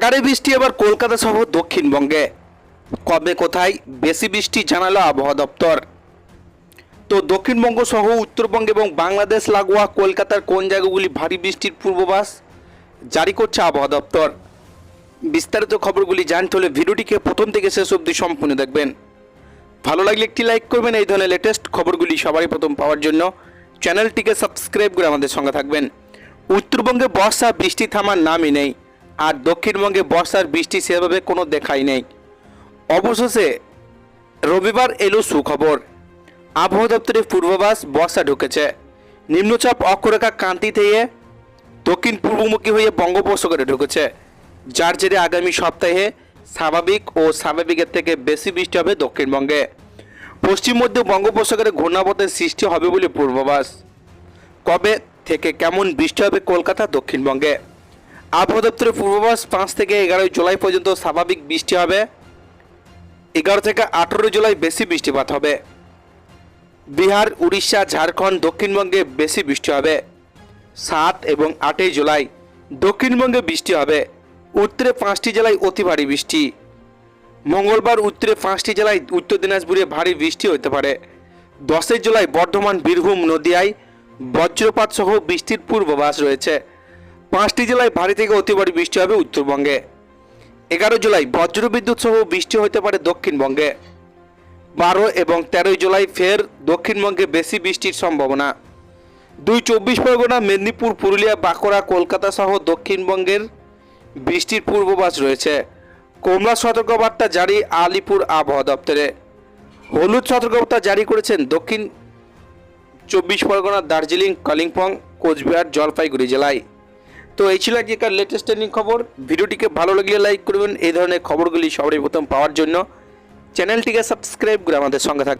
আকারে বৃষ্টি, এবার কলকাতা সহ দক্ষিণবঙ্গে। কবে কোথায়? বেশি বৃষ্টি জানালো আবহাওয়া দপ্তর। তো দক্ষিণবঙ্গ সহ উত্তরবঙ্গ এবং বাংলাদেশ লাগোয়া কলকাতার কোন জায়গাগুলি ভারী বৃষ্টির পূর্বাভাস জারি করছে আবহাওয়া দপ্তর? বিস্তারিত খবরগুলি জানতে হলে ভিডিওটিকে প্রথম থেকে শেষ অবধি সম্পূর্ণ দেখবেন। ভালো লাগলে একটি লাইক করবেন, এই ধরনের লেটেস্ট খবরগুলি সবারই প্রথম পাওয়ার জন্য। চ্যানেলটিকে সাবস্ক্রাইব করে আমাদের সঙ্গে থাকবেন। উত্তরবঙ্গে বর্ষা, বৃষ্টি থামার নামই নেই। আর দক্ষিণবঙ্গে বর্ষার বৃষ্টি সেভাবে কোনো দেখাই নেই। অবশেষে রবিবার এলো সুখবর। আবহাওয়া দপ্তরের পূর্বাভাস, বর্ষা ঢুকেছে। নিম্নচাপ অক্ষরেখা কান্তি থেকে দক্ষিণ পূর্বমুখী হয়ে বঙ্গোপসাগরে ঢুকেছে। যার জেরে আগামী সপ্তাহে স্বাভাবিক ও স্বাভাবিকের থেকে বেশি বৃষ্টি হবে দক্ষিণবঙ্গে। পশ্চিম মধ্য বঙ্গোপসাগরে ঘূর্ণাবতের সৃষ্টি হবে বলে পূর্বাভাস। কবে থেকে কেমন বৃষ্টি হবে কলকাতা দক্ষিণবঙ্গে? আবহাওয়া দপ্তরের পূর্বাভাস, পাঁচ থেকে এগারোই জুলাই পর্যন্ত স্বাভাবিক বৃষ্টি হবে। এগারো থেকে আঠেরো জুলাই বেশি বৃষ্টিপাত হবে। বিহার, উড়িষ্যা, ঝাড়খণ্ড, দক্ষিণবঙ্গে বেশি বৃষ্টি হবে। সাত এবং আটই জুলাই দক্ষিণবঙ্গে বৃষ্টি হবে। উত্তরে পাঁচটি জেলায় অতি ভারী বৃষ্টি। মঙ্গলবার উত্তরে পাঁচটি জেলায় উত্তর দিনাজপুরে ভারী বৃষ্টি হতে পারে। দশই জুলাই বর্ধমান, বীরভূম, নদিয়ায় বজ্রপাত সহ বৃষ্টির পূর্বাভাস রয়েছে। পাঁচটি জেলায় ভারী থেকে অতি ভারী বৃষ্টি হবে উত্তরবঙ্গে। এগারো জুলাই বজ্রবিদ্যুৎ সহ বৃষ্টি হতে পারে দক্ষিণবঙ্গে। বারো এবং তেরোই জুলাই ফের দক্ষিণবঙ্গে বেশি বৃষ্টির সম্ভাবনা। দুই চব্বিশ পরগনা, মেদিনীপুর, পুরুলিয়া, বাঁকুড়া, কলকাতা সহ দক্ষিণবঙ্গের বৃষ্টির পূর্বাভাস রয়েছে। কমলা সতর্কবার্তা জারি আলিপুর আবহাওয়া দপ্তরে। হলুদ সতর্কবার্তা জারি করেছেন দক্ষিণ চব্বিশ পরগনা, দার্জিলিং, কালিম্পং, কোচবিহার, জলপাইগুড়ি জেলায়। তো এই ছিল আজকের লেটেস্ট ট্রেনিং খবর। ভিডিওটিকে ভালো লাগলে লাইক করবেন। এই ধরনের খবরগুলি সবারই প্রথম পাওয়ার জন্য। চ্যানেলটিকে সাবস্ক্রাইব করে আমাদের সঙ্গে থাকবেন।